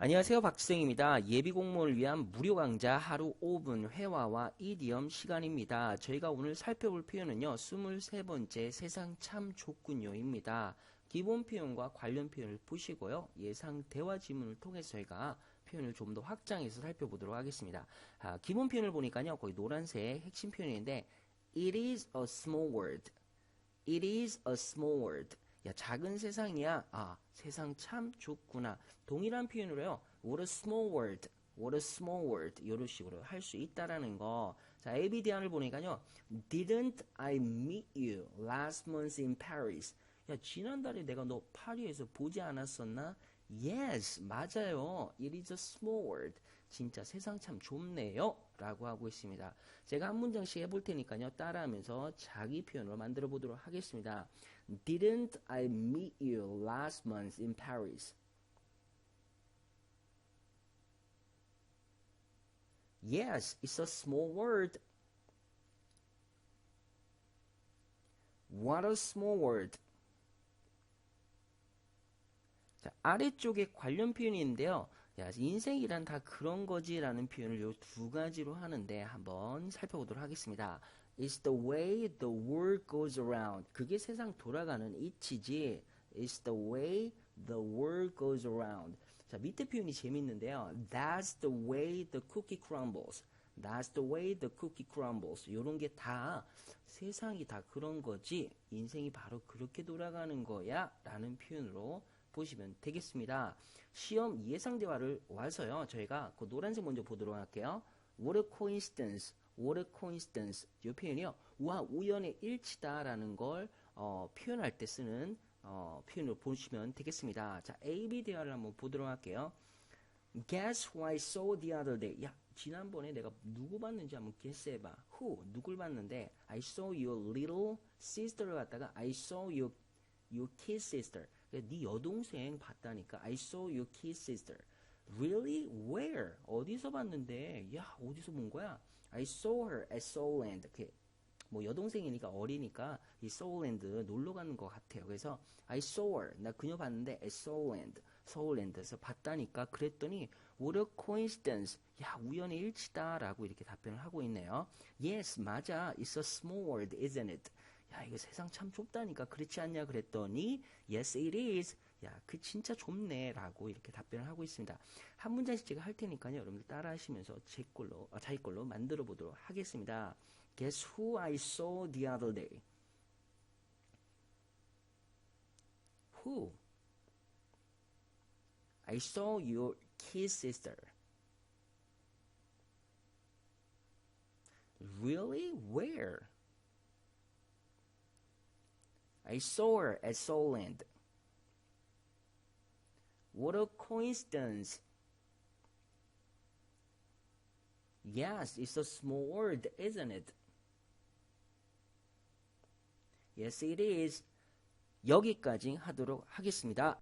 안녕하세요 박지생입니다. 예비공무원을 위한 무료 강좌 하루 5분 회화와 이디엄 시간입니다. 저희가 오늘 살펴볼 표현은요. 23번째 세상 참 좋군요입니다. 기본 표현과 관련 표현을 보시고요. 예상 대화 지문을 통해서 저희가 표현을 좀 더 확장해서 살펴보도록 하겠습니다. 아, 기본 표현을 보니까요. 거의 노란색 핵심 표현인데 It is a small world. It is a small world. 야, 작은 세상이야. 아, 세상 참 좋구나. 동일한 표현으로요. What a small world. What a small world. 이런 식으로 할 수 있다라는 거. 자, AB 대안을 보니까요. Didn't I meet you last month in Paris? 야, 지난달에 내가 너 파리에서 보지 않았었나? Yes, 맞아요. It is a small world. 진짜 세상 참 좁네요. 라고 하고 있습니다. 제가 한 문장씩 해볼 테니까요. 따라하면서 자기 표현으로 만들어 보도록 하겠습니다. Didn't I meet you last month in Paris? Yes, it's a small world. What a small world. 자, 아래쪽에 관련 표현이 있는데요. 야, 인생이란 다 그런 거지라는 표현을 요 두 가지로 하는데 한번 살펴보도록 하겠습니다. It's the way the world goes around. 그게 세상 돌아가는 이치지. It's the way the world goes around. 자, 밑에 표현이 재밌는데요. That's the way the cookie crumbles. That's the way the cookie crumbles. 요런 게 다 세상이 다 그런 거지. 인생이 바로 그렇게 돌아가는 거야. 라는 표현으로 보시면 되겠습니다. 시험 예상 대화를 와서요. 저희가 그 노란색 먼저 보도록 할게요. What a coincidence. What a coincidence. 이 표현이요. 와, 우연의 일치다라는 걸 어, 표현할 때 쓰는 어, 표현을 보시면 되겠습니다. 자, A, B 대화를 한번 보도록 할게요. Guess who I saw the other day. 야, 지난번에 내가 누구 봤는지 한번 guess해봐. Who? 누굴 봤는데 I saw your little sister를 갖다가 I saw your, your kid sister. 네 여동생 봤다니까. I saw your kid sister. Really? Where? 어디서 봤는데? 야, 어디서 본 거야? I saw her at Soulland. 그, 뭐 여동생이니까 어리니까 이 Soulland 놀러 가는 것 같아요. 그래서 I saw her. 나 그녀 봤는데 at Soulland. Soulland에서 봤다니까 그랬더니 what a coincidence. 야, 우연의 일치다라고 이렇게 답변을 하고 있네요. Yes, 맞아. It's a small world, isn't it? 야, 이거 세상 참 좁다니까 그렇지 않냐 그랬더니 Yes, it is. 야, 그 진짜 좁네 라고 이렇게 답변을 하고 있습니다. 한 문장씩 제가 할 테니까요. 여러분들 따라 하시면서 제 걸로, 아, 자기 걸로 만들어 보도록 하겠습니다. Guess who I saw the other day? Who? I saw your kid sister. Really? Where? I saw her at Soulland. What a coincidence. Yes, it's a small world, isn't it? Yes, it is. 여기까지 하도록 하겠습니다.